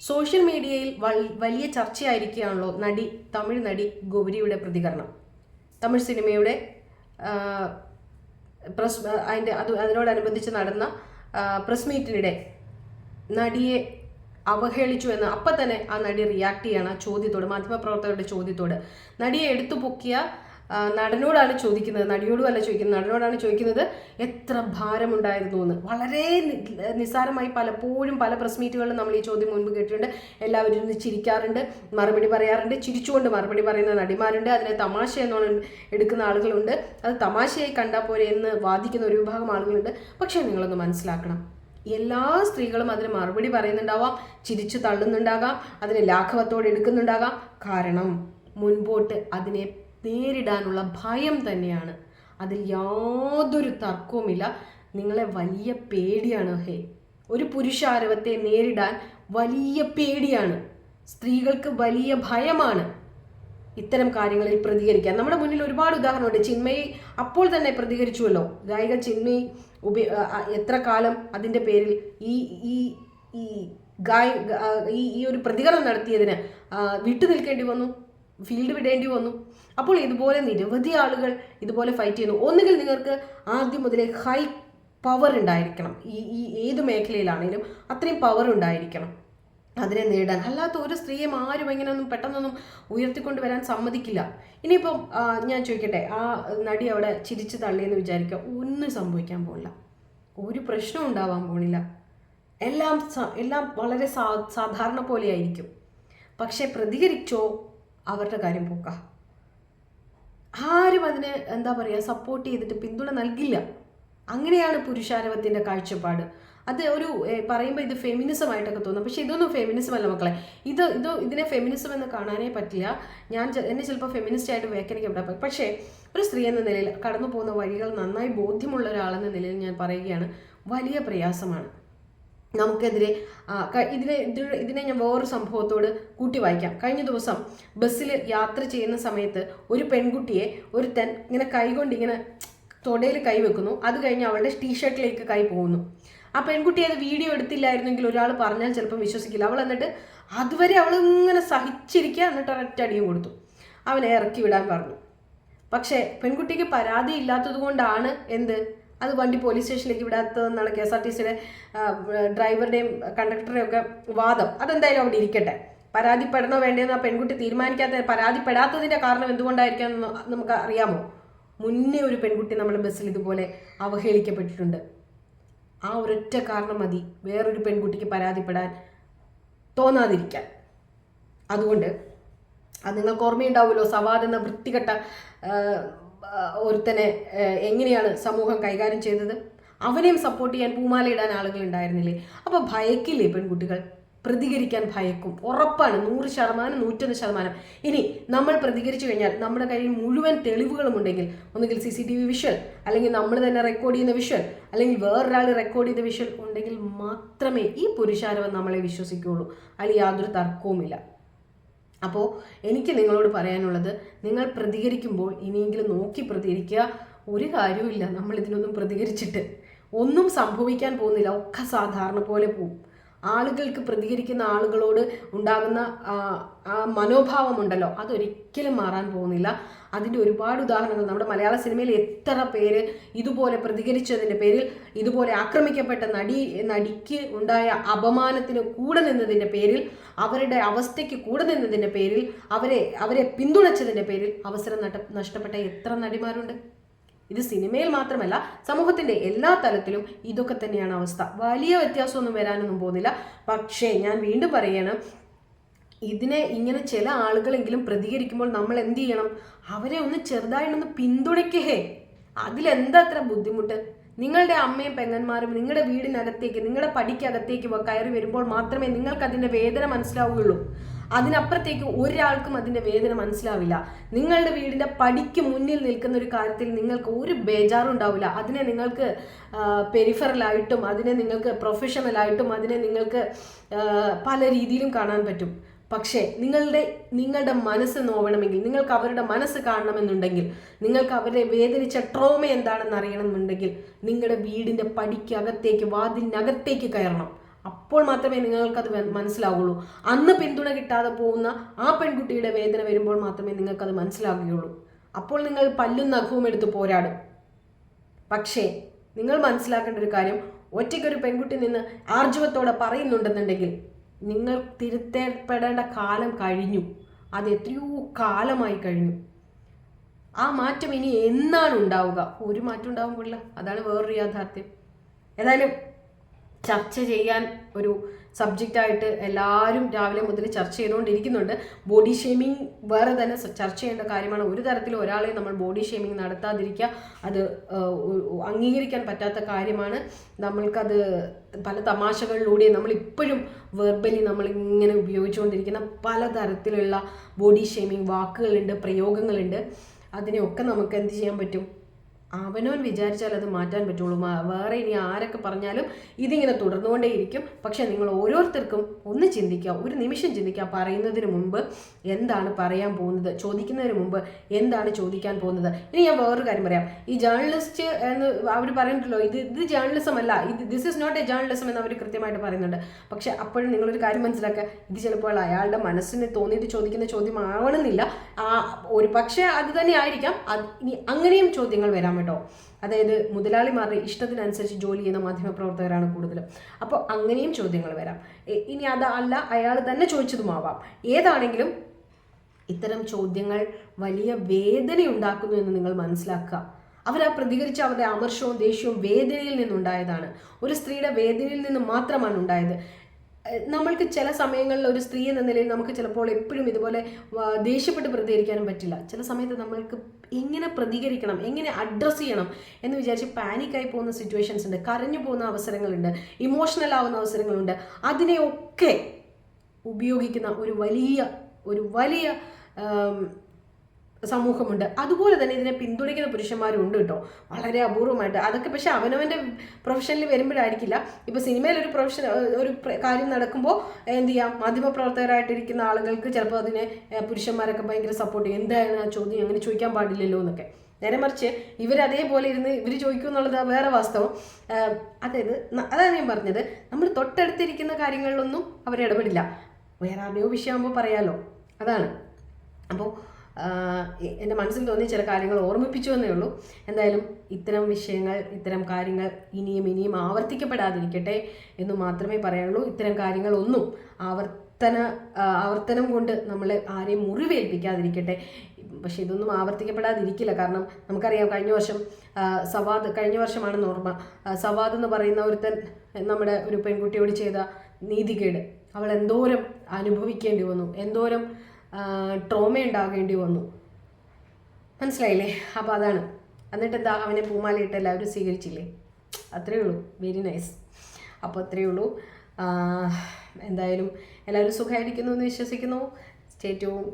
Social മീഡിയയിൽ വലിയ ചർച്ചയായിരിക്കുകയാണല്ലോ നടി തമിഴ് നടി ഗൗരിയുടെ പ്രതികരണം. തമിഴ് സിനിമയുടെ പ്രസ് അതിന്റെ അത് അതിനോടനുബന്ധിച്ച് നടന്ന പ്രസ് മീറ്റിനിടെ നടിയെ അവഹേളിച്ചു എന്ന് അപ്പം തന്നെ ആ നടി റിയാക്ട് ചെയ്യണം ചോദ്യത്തോട് മാധ്യമപ്രവർത്തകരുടെ ചോദ്യത്തോട്. നടിയെ എടുത്തു പൊക്കിയ നടനോടാണ് ചോദിക്കുന്നത് നടിയോടും അല്ല ചോദിക്കുന്നത് നടനോടാണ് ചോദിക്കുന്നത് എത്ര ഭാരമുണ്ടായിരുന്നു എന്ന്. വളരെ നിസ്സാരമായി പലപ്പോഴും പല പ്രസ് മീറ്റുകളിലും നമ്മൾ ഈ ചോദ്യം മുൻപ് കേട്ടിട്ടുണ്ട്. എല്ലാവരും ഇരുന്ന് ചിരിക്കാറുണ്ട് മറുപടി പറയാറുണ്ട് ചിരിച്ചുകൊണ്ട് മറുപടി പറയുന്ന നടിമാരുണ്ട്. അതിനെ തമാശ എന്നോണം എടുക്കുന്ന ആളുകളുണ്ട്. അത് തമാശയായി കണ്ടാൽ പോരെ എന്ന് വാദിക്കുന്ന ഒരു വിഭാഗം ആളുകളുണ്ട്. പക്ഷേ നിങ്ങളൊന്ന് മനസ്സിലാക്കണം. എല്ലാ സ്ത്രീകളും അതിന് മറുപടി പറയുന്നുണ്ടാവാം ചിരിച്ചു തള്ളുന്നുണ്ടാകാം അതിനെ ലാഘവത്തോടെ എടുക്കുന്നുണ്ടാകാം. കാരണം മുൻപോട്ട് അതിനെ നേരിടാനുള്ള ഭയം തന്നെയാണ്. അതിൽ യാതൊരു തർക്കവുമില്ല. നിങ്ങളെ വലിയ പേടിയാണ് ഹേ. ഒരു പുരുഷാരവത്തെ നേരിടാൻ വലിയ പേടിയാണ്. സ്ത്രീകൾക്ക് വലിയ ഭയമാണ് ഇത്തരം കാര്യങ്ങളിൽ പ്രതികരിക്കാൻ. നമ്മുടെ മുന്നിൽ ഒരുപാട് ഉദാഹരണമുണ്ട്. ചിന്മയി അപ്പോൾ തന്നെ പ്രതികരിച്ചുവല്ലോ. ഗായിക ചിന്മയി ഉപ എത്ര കാലം അതിന്റെ പേരിൽ ഈ ഈ ഈ ഗായ ഈ ഈ ഒരു പ്രതികരണം നടത്തിയതിന് വിട്ടു നിൽക്കേണ്ടി വന്നു? ഫീൽഡ് വിടേണ്ടി വന്നു. അപ്പോൾ ഇതുപോലെ നിരവധി ആളുകൾ ഇതുപോലെ ഫൈറ്റ് ചെയ്യുന്നു. ഒന്നുകിൽ നിങ്ങൾക്ക് ആദ്യം മുതലേ ഹൈ പവർ ഉണ്ടായിരിക്കണം. ഈ ഈ ഏത് മേഖലയിലാണെങ്കിലും അത്രയും പവർ ഉണ്ടായിരിക്കണം. അതിനെ നേടാൻ. അല്ലാത്ത ഒരു സ്ത്രീയെ ആരും എങ്ങനെയൊന്നും പെട്ടെന്നൊന്നും ഉയർത്തിക്കൊണ്ട് വരാൻ സമ്മതിക്കില്ല. ഇനിയിപ്പം ഞാൻ ചോദിക്കട്ടെ ആ നടി അവിടെ ചിരിച്ചു തള്ളിയെന്ന് വിചാരിക്കുക ഒന്നും സംഭവിക്കാൻ പോകില്ല ഒരു പ്രശ്നവും ഉണ്ടാവാൻ പോണില്ല. എല്ലാം എല്ലാം വളരെ സാ സാധാരണ പോലെയായിരിക്കും. പക്ഷെ പ്രതികരിച്ചോ അവരുടെ കാര്യം പോക്ക. ആരും അതിന് എന്താ പറയുക സപ്പോർട്ട് ചെയ്തിട്ട് പിന്തുണ നൽകില്ല. അങ്ങനെയാണ് പുരുഷാരവത്തിന്റെ കാഴ്ചപ്പാട്. അത് ഒരു പറയുമ്പോൾ ഇത് ഫെമിനിസം ആയിട്ടൊക്കെ തോന്നും. പക്ഷേ ഇതൊന്നും ഫെമിനിസം അല്ല മക്കളെ. ഇത് ഇത് ഇതിനെ ഫെമിനിസം എന്ന് കാണാനേ പറ്റില്ല. ഞാൻ എന്നെ ചിലപ്പോൾ ഫെമിനിസ്റ്റ് ആയിട്ട് വ്യാഖ്യാനിക്കപ്പെടാം പക്ഷേ ഒരു സ്ത്രീ എന്ന നിലയിൽ കടന്നു പോകുന്ന വഴികൾ നന്നായി ബോധ്യമുള്ള ഒരാളെന്ന നിലയിൽ ഞാൻ പറയുകയാണ് വലിയ പ്രയാസമാണ്. നമുക്കെതിരെ ഇതിനെ ഇതിനെ ഞാൻ വേറൊരു സംഭവത്തോട് കൂട്ടി വായിക്കാം. കഴിഞ്ഞ ദിവസം ബസ്സിൽ യാത്ര ചെയ്യുന്ന സമയത്ത് ഒരു പെൺകുട്ടിയെ ഒരുത്തൻ ഇങ്ങനെ കൈകൊണ്ട് ഇങ്ങനെ തൊടയിൽ കൈ വെക്കുന്നു. അത് കഴിഞ്ഞ് അവളുടെ ടീഷർട്ടിലേക്ക് കൈ പോകുന്നു. ആ പെൺകുട്ടി അത് വീഡിയോ എടുത്തില്ലായിരുന്നെങ്കിൽ ഒരാൾ പറഞ്ഞാൽ ചിലപ്പം വിശ്വസിക്കില്ല. അവൾ എന്നിട്ട് അതുവരെ അവൾ ഇങ്ങനെ സഹിച്ചിരിക്കുക എന്നിട്ട് ഒരൊറ്റ അടിയും കൊടുത്തു. അവനെ ഇറക്കി വിടാൻ പറഞ്ഞു. പക്ഷേ പെൺകുട്ടിക്ക് പരാതി ഇല്ലാത്തത് കൊണ്ടാണ് എന്ത്? അത് വണ്ടി പോലീസ് സ്റ്റേഷനിലേക്ക് വിടാത്തതെന്നാണ് കെ എസ് ആർ ടി സിയുടെ ഡ്രൈവറുടെയും കണ്ടക്ടറുടെയും ഒക്കെ വാദം. അതെന്തായാലും അവിടെ ഇരിക്കട്ടെ. പരാതിപ്പെടണോ വേണ്ടതെന്ന് ആ പെൺകുട്ടി തീരുമാനിക്കാത്ത പരാതിപ്പെടാത്തതിന്റെ കാരണം എന്തുകൊണ്ടായിരിക്കാം നമുക്ക് അറിയാമോ? മുന്നേ ഒരു പെൺകുട്ടി നമ്മുടെ ബസ്സിൽ ഇതുപോലെ അവഹേളിക്കപ്പെട്ടിട്ടുണ്ട്. ആ ഒരൊറ്റ കാരണം മതി. വേറൊരു പെൺകുട്ടിക്ക് പരാതിപ്പെടാൻ തോന്നാതിരിക്കാൻ. അതുകൊണ്ട് അത് നിങ്ങൾക്ക് ഓർമ്മയുണ്ടാവുമല്ലോ സവാദ് എന്ന വൃത്തികെട്ട ഒരുത്തനെ എങ്ങനെയാണ് സമൂഹം കൈകാര്യം ചെയ്തത് അവനെയും സപ്പോർട്ട് ചെയ്യാൻ പൂമാലയിടാൻ ആളുകൾ ഉണ്ടായിരുന്നില്ലേ? അപ്പോൾ ഭയക്കില്ലേ പെൺകുട്ടികൾ? പ്രതികരിക്കാൻ ഭയക്കും. ഉറപ്പാണ്. നൂറ് ശതമാനം നൂറ്റൊന്ന് ശതമാനം. ഇനി നമ്മൾ പ്രതികരിച്ചു കഴിഞ്ഞാൽ നമ്മുടെ കയ്യിൽ മുഴുവൻ തെളിവുകളും ഉണ്ടെങ്കിൽ ഒന്നുകിൽ C C T V visual അല്ലെങ്കിൽ നമ്മൾ തന്നെ റെക്കോർഡ് ചെയ്യുന്ന വിഷ്വൽ അല്ലെങ്കിൽ വേറൊരാൾ റെക്കോർഡ് ചെയ്ത വിഷ്വൽ ഉണ്ടെങ്കിൽ മാത്രമേ ഈ പുരുഷാരവൻ നമ്മളെ വിശ്വസിക്കുകയുള്ളൂ. അതിൽ യാതൊരു തർക്കവുമില്ല. അപ്പോൾ എനിക്ക് നിങ്ങളോട് പറയാനുള്ളത് നിങ്ങൾ പ്രതികരിക്കുമ്പോൾ ഇനിയെങ്കിലും നോക്കി പ്രതികരിക്കുക. ഒരു കാര്യവുമില്ല നമ്മൾ ഇതിനൊന്നും പ്രതികരിച്ചിട്ട്. ഒന്നും സംഭവിക്കാൻ പോകുന്നില്ല. ഒക്കെ സാധാരണ പോലെ പോവും ആളുകൾക്ക് പ്രതികരിക്കുന്ന ആളുകളോട് ഉണ്ടാകുന്ന ആ, മനോഭാവമുണ്ടല്ലോ അതൊരിക്കലും മാറാൻ പോകുന്നില്ല. അതിന്റെ ഒരുപാട് ഉദാഹരണങ്ങൾ. നമ്മുടെ മലയാള സിനിമയിൽ എത്ര പേര് ഇതുപോലെ പ്രതികരിച്ചതിന്റെ പേരിൽ ഇതുപോലെ ആക്രമിക്കപ്പെട്ട നടി നടിക്ക് ഉണ്ടായ അപമാനത്തിന് കൂടെ നിന്നതിന്റെ പേരിൽ അവരുടെ അവസ്ഥയ്ക്ക് കൂടെ നിന്നതിന്റെ പേരിൽ അവരെ അവരെ പിന്തുണച്ചതിന്റെ പേരിൽ അവസരം നഷ്ടപ്പെട്ട എത്ര നടിമാരുണ്ട്? ഇത് സിനിമയിൽ മാത്രമല്ല സമൂഹത്തിന്റെ എല്ലാ തലത്തിലും ഇതൊക്കെ തന്നെയാണ് അവസ്ഥ. വലിയ വ്യത്യാസമൊന്നും വരാനൊന്നും പോകുന്നില്ല. പക്ഷേ ഞാൻ വീണ്ടും പറയണം ഇതിനെ ഇങ്ങനെ ചില ആളുകളെങ്കിലും പ്രതികരിക്കുമ്പോൾ നമ്മൾ എന്ത് ചെയ്യണം? അവരെ ഒന്ന് ചെറുതായിട്ടൊന്ന് പിന്തുണയ്ക്കേ. അതിലെന്താ അത്ര ബുദ്ധിമുട്ട്? നിങ്ങളുടെ അമ്മയും പെങ്ങന്മാരും നിങ്ങളുടെ വീടിനകത്തേക്ക് നിങ്ങളുടെ പടിക്കകത്തേക്ക് കയറി വരുമ്പോൾ മാത്രമേ നിങ്ങൾക്ക് അതിന്റെ വേദന മനസ്സിലാവുകയുള്ളൂ. അതിനപ്പുറത്തേക്ക് ഒരാൾക്കും അതിന്റെ വേദന മനസ്സിലാവില്ല. നിങ്ങളുടെ വീടിന്റെ പടിക്ക് മുന്നിൽ നിൽക്കുന്ന ഒരു കാര്യത്തിൽ നിങ്ങൾക്ക് ഒരു ബേജാറും ഉണ്ടാവില്ല അതിനെ നിങ്ങൾക്ക് പെരിഫറലായിട്ടും അതിനെ നിങ്ങൾക്ക് പ്രൊഫഷണലായിട്ടും അതിനെ നിങ്ങൾക്ക് പല രീതിയിലും കാണാൻ പറ്റും. പക്ഷേ നിങ്ങളുടെ നിങ്ങളുടെ മനസ്സ് നോവണമെങ്കിൽ നിങ്ങൾക്ക് അവരുടെ മനസ്സ് കാണണമെന്നുണ്ടെങ്കിൽ നിങ്ങൾക്ക് അവരെ വേദനിച്ച ട്രോമ എന്താണെന്ന് അറിയണമെന്നുണ്ടെങ്കിൽ നിങ്ങളുടെ വീടിന്റെ പടിക്കകത്തേക്ക് വാതിലിനകത്തേക്ക് കയറണം. അപ്പോൾ മാത്രമേ നിങ്ങൾക്കത് മനസ്സിലാവുള്ളൂ. അന്ന് പിന്തുണ കിട്ടാതെ പോകുന്ന ആ പെൺകുട്ടിയുടെ വേദന വരുമ്പോൾ മാത്രമേ നിങ്ങൾക്കത് മനസ്സിലാകുകയുള്ളൂ. അപ്പോൾ നിങ്ങൾ പല്ലും നഖവും എടുത്ത് പോരാടും. പക്ഷേ നിങ്ങൾ മനസ്സിലാക്കേണ്ട ഒരു കാര്യം ഒറ്റയ്ക്കൊരു പെൺകുട്ടി നിന്ന് ആർജവത്തോടെ പറയുന്നുണ്ടെന്നുണ്ടെങ്കിൽ നിങ്ങൾ തിരുത്തപ്പെടേണ്ട കാലം കഴിഞ്ഞു. അത് എത്രയോ കാലമായി കഴിഞ്ഞു. ആ മാറ്റം ഇനി എന്നാണ് ഉണ്ടാവുക? ഒരു മാറ്റം ഉണ്ടാവുമ്പോഴില്ല. അതാണ് വേറൊരു യാഥാർത്ഥ്യം. ഏതായാലും ചർച്ച ചെയ്യാൻ ഒരു സബ്ജക്റ്റായിട്ട് എല്ലാവരും രാവിലെ മുതൽ ചർച്ച ചെയ്തുകൊണ്ടിരിക്കുന്നുണ്ട്. ബോഡി ഷേമിങ് വേറെ തന്നെ ചർച്ച ചെയ്യേണ്ട കാര്യമാണ്. ഒരു തരത്തിലും ഒരാളെ നമ്മൾ ബോഡി ഷേമിങ് നടത്താതിരിക്കുക അത് അംഗീകരിക്കാൻ പറ്റാത്ത കാര്യമാണ്. നമ്മൾക്കത് പല തമാശകളിലൂടെ നമ്മൾ ഇപ്പോഴും വെർബലി നമ്മൾ ഇങ്ങനെ ഉപയോഗിച്ചുകൊണ്ടിരിക്കുന്ന പല തരത്തിലുള്ള ബോഡി ഷേമിങ് വാക്കുകളുണ്ട് പ്രയോഗങ്ങളുണ്ട്. അതിനെയൊക്കെ നമുക്ക് എന്ത് ചെയ്യാൻ പറ്റും? അവനവൻ വിചാരിച്ചാൽ അത് മാറ്റാൻ പറ്റുള്ളൂ. വേറെ ഇനി ആരൊക്കെ പറഞ്ഞാലും ഇതിങ്ങനെ തുടർന്നുകൊണ്ടേയിരിക്കും. പക്ഷെ നിങ്ങൾ ഓരോരുത്തർക്കും ഒന്ന് ചിന്തിക്കുക ഒരു നിമിഷം ചിന്തിക്കുക പറയുന്നതിന് മുമ്പ് എന്താണ് പറയാൻ പോകുന്നത് ചോദിക്കുന്നതിന് മുമ്പ് എന്താണ് ചോദിക്കാൻ പോകുന്നത്. ഇനി ഞാൻ വേറൊരു കാര്യം പറയാം. ഈ ജേർണലിസ്റ്റ് എന്ന് അവർ പറയുന്നുണ്ടല്ലോ ഇത് ഇത് ജേർണലിസം അല്ല ഇത് this is not a journalism എന്ന് അവർ കൃത്യമായിട്ട് പറയുന്നുണ്ട്. പക്ഷെ അപ്പോഴും നിങ്ങളൊരു കാര്യം മനസ്സിലാക്കുക ഇത് ചിലപ്പോൾ അയാളുടെ മനസ്സിന് തോന്നിയിട്ട് ചോദിക്കുന്ന ചോദ്യം ആവണമെന്നില്ല ആ ഒരു പക്ഷേ അത് തന്നെ ആയിരിക്കാം. ഇനി അങ്ങനെയും ചോദ്യങ്ങൾ വരാം. കേട്ടോ. അതായത് മുതലാളിമാരുടെ ഇഷ്ടത്തിനനുസരിച്ച് ജോലി ചെയ്യുന്ന മാധ്യമപ്രവർത്തകരാണ് കൂടുതലും. അപ്പോൾ അങ്ങനെയും ചോദ്യങ്ങൾ വരാം. ഇനി അതല്ല അയാൾ തന്നെ ചോദിച്ചതുമാവാം. ഏതാണെങ്കിലും ഇത്തരം ചോദ്യങ്ങൾ വലിയ വേദന ഉണ്ടാക്കുന്നു എന്ന് നിങ്ങൾ മനസ്സിലാക്കുക. അവർ ആ പ്രതികരിച്ച അവരുടെ അമർഷവും ദേഷ്യവും വേദനയിൽ നിന്നുണ്ടായതാണ്. ഒരു സ്ത്രീയുടെ വേദനയിൽ നിന്ന് മാത്രമാണ് ഉണ്ടായത്. നമ്മൾക്ക് ചില സമയങ്ങളിൽ ഒരു സ്ത്രീ എന്ന നിലയിൽ നമുക്ക് ചിലപ്പോൾ എപ്പോഴും ഇതുപോലെ ദേഷ്യപ്പെട്ട് പ്രതികരിക്കാനും പറ്റില്ല. ചില സമയത്ത് നമ്മൾക്ക് എങ്ങനെ പ്രതികരിക്കണം എങ്ങനെ അഡ്രസ്സ് ചെയ്യണം എന്ന് വിചാരിച്ച് പാനിക്കായി പോകുന്ന സിറ്റുവേഷൻസ് ഉണ്ട് കരഞ്ഞു പോകുന്ന അവസരങ്ങളുണ്ട് ഇമോഷണൽ ആവുന്ന അവസരങ്ങളുണ്ട്. അതിനെയൊക്കെ ഉപയോഗിക്കുന്ന ഒരു വലിയ ഒരു വലിയ സമൂഹമുണ്ട്. അതുപോലെ തന്നെ ഇതിനെ പിന്തുണയ്ക്കുന്ന പുരുഷന്മാരും ഉണ്ട് കേട്ടോ. വളരെ അപൂർവമായിട്ട്. അതൊക്കെ പക്ഷെ അവനവന്റെ പ്രൊഫഷനിൽ വരുമ്പോഴായിരിക്കില്ല. ഇപ്പോൾ സിനിമയിൽ ഒരു പ്രൊഫഷൻ ഒരു കാര്യം നടക്കുമ്പോൾ എന്ത് ചെയ്യാം? മാധ്യമപ്രവർത്തകരായിട്ടിരിക്കുന്ന ആളുകൾക്ക് ചിലപ്പോൾ അതിനെ പുരുഷന്മാരൊക്കെ ഭയങ്കര സപ്പോർട്ട് ചെയ്യും. എന്താണ് ആ ചോദ്യം? അങ്ങനെ ചോദിക്കാൻ പാടില്ലല്ലോ എന്നൊക്കെ. നേരെ മറിച്ച് ഇവർ അതേപോലെ ഇരുന്ന് ഇവർ ചോദിക്കും എന്നുള്ളത് വേറെ വാസ്തവം. അതായത് അതാണ് ഞാൻ പറഞ്ഞത്. നമ്മൾ തൊട്ടടുത്തിരിക്കുന്ന കാര്യങ്ങളിലൊന്നും അവർ ഇടപെടില്ല. വേറെ ആരുടെയോ വിഷയമാകുമ്പോൾ പറയാമല്ലോ അതാണ്. അപ്പോൾ എന്റെ മനസ്സിൽ തോന്നിയ ചില കാര്യങ്ങൾ ഓർമ്മിപ്പിച്ചു എന്നേ ഉള്ളൂ. എന്തായാലും ഇത്തരം വിഷയങ്ങൾ ഇത്തരം കാര്യങ്ങൾ ഇനിയും ഇനിയും ആവർത്തിക്കപ്പെടാതിരിക്കട്ടെ എന്ന് മാത്രമേ പറയാനുള്ളൂ. ഇത്തരം കാര്യങ്ങളൊന്നും ആവർത്തന ആവർത്തനം കൊണ്ട് നമ്മളെ ആരെയും മുറിവേൽപ്പിക്കാതിരിക്കട്ടെ. പക്ഷെ ഇതൊന്നും ആവർത്തിക്കപ്പെടാതിരിക്കില്ല. കാരണം നമുക്കറിയാം കഴിഞ്ഞ വർഷം സവാദ് കഴിഞ്ഞ വർഷമാണ് ഓർമ്മ സവാദ് എന്ന് പറയുന്ന ഒരുത്തൻ നമ്മുടെ ഒരു പെൺകുട്ടിയോട് ചെയ്ത നീതികേട്. അവൾ എന്തോരം അനുഭവിക്കേണ്ടി വന്നു. എന്തോരം ട്രോമ ഉണ്ടാകേണ്ടി വന്നു. മനസ്സിലായില്ലേ? അപ്പോൾ അതാണ്. എന്നിട്ട് എന്താ അവനെ പൂമാലയിട്ട് എല്ലാവരും സ്വീകരിച്ചില്ലേ? അത്രയേ ഉള്ളൂ. വെരി നൈസ് അപ്പോൾ അത്രയേ ഉള്ളൂ. എന്തായാലും എല്ലാവരും സുഖമായിരിക്കുന്നു എന്ന് വിശ്വസിക്കുന്നു. Stay tune